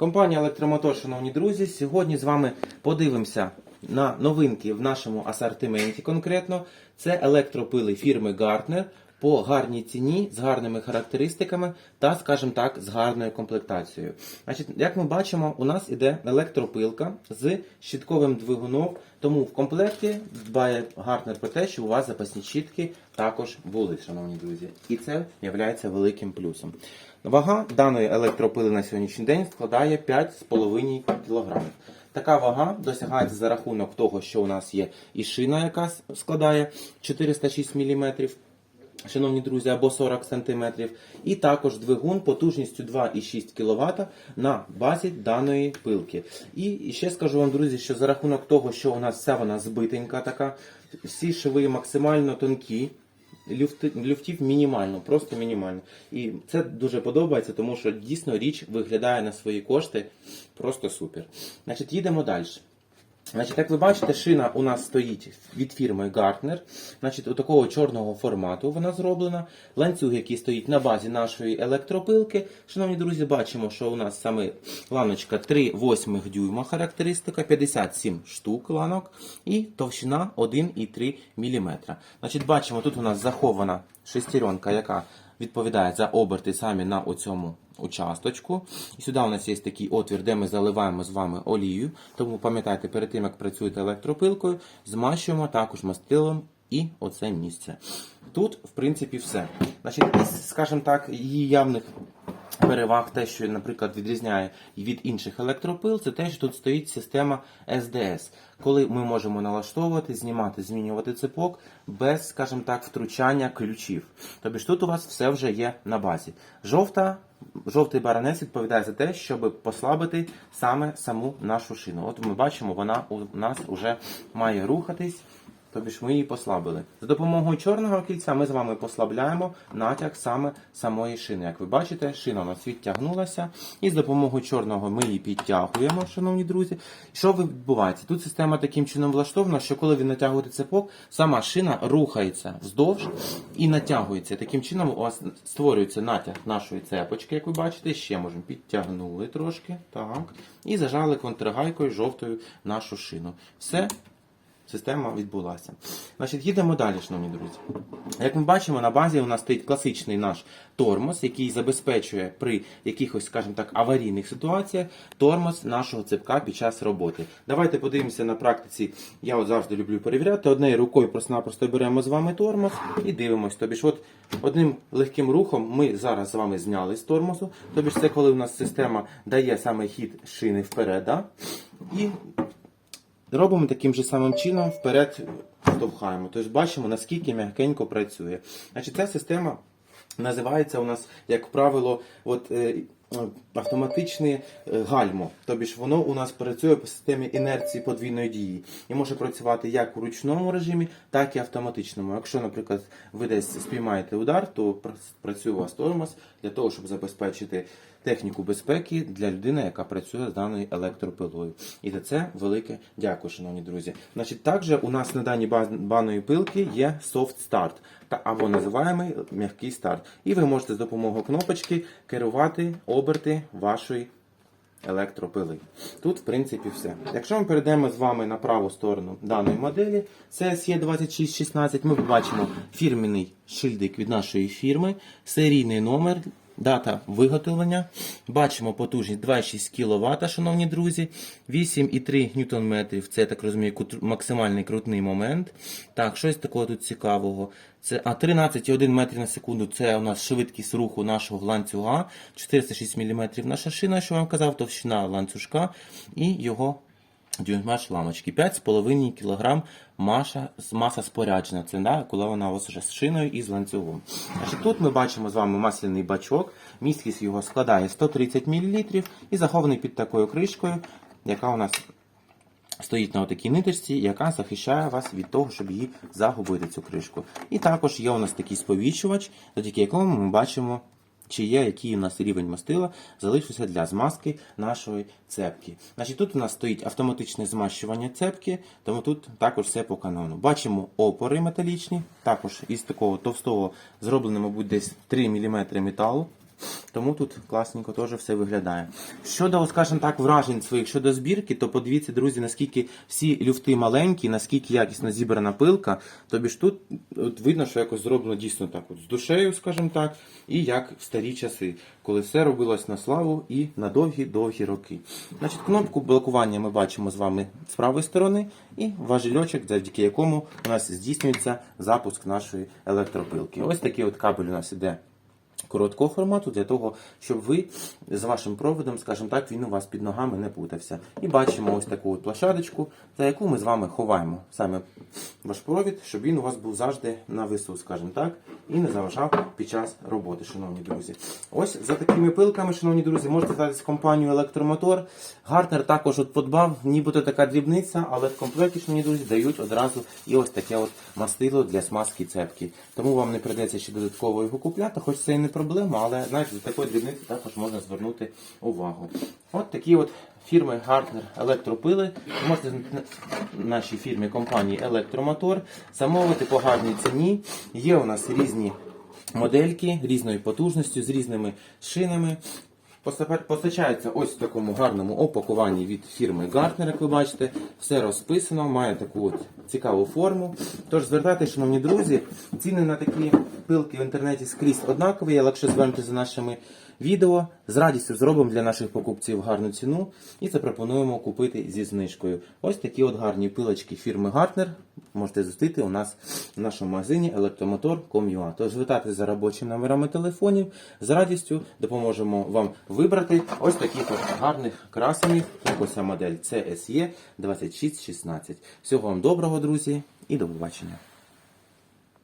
Компанія Електромотор, шановні друзі, сьогодні з вами подивимося на новинки в нашому асортименті конкретно. Це електропили фірми Gartner по гарній ціні, з гарними характеристиками та, скажімо так, з гарною комплектацією. Значить, як ми бачимо, у нас іде електропилка з щітковим двигуном, тому в комплекті дбає Gartner про те, щоб у вас запасні щітки також були, шановні друзі. І це є великим плюсом. Вага даної електропили на сьогоднішній день складає 5,5 кг. Така вага досягається за рахунок того, що у нас є і шина, яка складає 406 мм, шановні друзі, або 40 см, і також двигун потужністю 2,6 кВт на базі даної пилки. І ще скажу вам, друзі, що за рахунок того, що у нас вся вона збитенька така, всі шви максимально тонкі. Люфти, люфтів мінімально, просто мінімально. І це дуже подобається, тому що дійсно річ виглядає на свої кошти просто супер. Значить, їдемо далі. Значить, як ви бачите, шина у нас стоїть від фірми Gartner. Значить, у такого чорного формату вона зроблена. Ланцюг, який стоїть на базі нашої електропилки. Шановні друзі, бачимо, що у нас саме ланочка 3,8 дюйма характеристика, 57 штук ланок і товщина 1,3 мм. Значить, бачимо, тут у нас захована шестеренка, яка відповідає за оберти самі на оцьому участочку. І сюди у нас є такий отвір, де ми заливаємо з вами олію. Тому пам'ятайте, перед тим як працюєте електропилкою, змащуємо також мастилом і оце місце. Тут, в принципі, все. Значить, скажімо так, її явних. Переваг, те, що, наприклад, відрізняє від інших електропил, це те, що тут стоїть система SDS, коли ми можемо налаштовувати, знімати, змінювати цепок без, скажімо так, втручання ключів. Тобто тут у вас все вже є на базі. Жовта, жовтий баранець відповідає за те, щоб послабити саме саму нашу шину. От ми бачимо, вона у нас вже має рухатись. Тобі ж ми її послабили. За допомогою чорного кільця ми з вами послабляємо натяг саме самої шини. Як ви бачите, шина у нас відтягнулася, і з допомогою чорного ми її підтягуємо, шановні друзі. Що відбувається? Тут система таким чином влаштована, що коли ви натягуєте цепок, сама шина рухається вздовж і натягується. Таким чином у вас створюється натяг нашої цепочки, як ви бачите, ще можемо підтягнули трошки. Так. І зажали контргайкою жовтою нашу шину. Все. Система відбулася. Значить, їдемо далі, шановні друзі. Як ми бачимо, на базі у нас стоїть класичний наш тормоз, який забезпечує при якихось, скажімо так, аварійних ситуаціях тормоз нашого цепка під час роботи. Давайте подивимося на практиці. Я от завжди люблю перевіряти. Однією рукою просто-напросто беремо з вами тормоз і дивимось. Тобі ж, от одним легким рухом ми зараз з вами зняли з тормозу. Тобі ж це коли у нас система дає саме хід шини вперед. Да? І Робимо таким же самим чином вперед штовхаємо. Тож бачимо, наскільки м'якенько працює. Значить, Ця система називається у нас, як правило, от, е, автоматичне е, гальмо. Тобто ж воно у нас працює по системі інерції подвійної дії. І може працювати як у ручному режимі, так і автоматичному. Якщо, наприклад, ви десь спіймаєте удар, то пр- працює у вас тормоз для того, щоб забезпечити техніку безпеки для людини, яка працює з даною електропилою. І за це велике дякую, шановні друзі. Значить, також у нас на даній баної пилки є soft start, та або називаємо м'який старт. І ви можете з допомогою кнопочки керувати оберти вашої електропили. Тут, в принципі, все. Якщо ми перейдемо з вами на праву сторону даної моделі, це SE2616, ми побачимо фірміний шильдик від нашої фірми, серійний номер. Дата виготовлення. Бачимо потужність 2,6 кВт, шановні друзі. 8,3 Нм. Це, так розумію, максимальний крутний момент. Так, щось такого тут цікавого. Це, а 13,1 метр на секунду це у нас швидкість руху нашого ланцюга. 406 мм наша шина, що вам казав, товщина ланцюжка і його дюймаш ламочки. 5,5 кг маша, маса споряджена. Це да, коли вона у вас вже з шиною і з ланцюгом. Значить, тут ми бачимо з вами масляний бачок. Місткість його складає 130 мл і захований під такою кришкою, яка у нас стоїть на отакій ниточці, яка захищає вас від того, щоб її загубити цю кришку. І також є у нас такий сповіщувач, завдяки якому ми бачимо. Чи є який у нас рівень мастила залишився для змазки нашої цепки. Значить, Тут у нас стоїть автоматичне змащування цепки, тому тут також все по канону. Бачимо опори металічні, також із такого товстого зроблено, мабуть, десь 3 мм металу. Тому тут класненько теж все виглядає. Щодо, скажімо так, вражень своїх щодо збірки, то подивіться, друзі, наскільки всі люфти маленькі, наскільки якісно зібрана пилка. Тобі ж тут от видно, що якось зроблено дійсно так, от з душею, скажімо так, і як в старі часи, коли все робилось на славу і на довгі-довгі роки. Значить, кнопку блокування ми бачимо з вами з правої сторони, і важельочок, завдяки якому у нас здійснюється запуск нашої електропилки. Ось такий от кабель у нас іде короткого формату для того, щоб ви з вашим проводом, скажімо так, він у вас під ногами не путався. І бачимо ось таку от площадочку, за яку ми з вами ховаємо саме ваш провід, щоб він у вас був завжди на весу, скажімо так, і не заважав під час роботи, шановні друзі. Ось за такими пилками, шановні друзі, можете звертатися компанію Електромотор. Гартнер також от подбав, нібито така дрібниця, але в комплекті, шановні друзі, дають одразу і ось таке от мастило для смазки цепки. Тому вам не прийдеться ще додатково його купляти, хоч це і не проблема, але знаєте, за такої дрібниці також можна звернути увагу. От такі от фірми Гартнер електропили. Можете в нашій фірмі компанії Електромотор замовити по гарній ціні. Є у нас різні модельки різної потужності з різними шинами. Постачається ось в такому гарному опакуванні від фірми Gartner, як ви бачите. Все розписано, має таку от цікаву форму. Тож звертайтеся, шановні друзі, ціни на такі пилки в інтернеті скрізь однакові, я легше звернути за нашими відео, з радістю зробимо для наших покупців гарну ціну і запропонуємо купити зі знижкою. Ось такі от гарні пилочки фірми Gartner можете зустріти у нас в нашому магазині електромотор.com.ua. Тож звертайтеся за робочими номерами телефонів, з радістю допоможемо вам вибрати ось таких от гарних красенів, як ось ця модель CSE 2616. Всього вам доброго, друзі, і до побачення.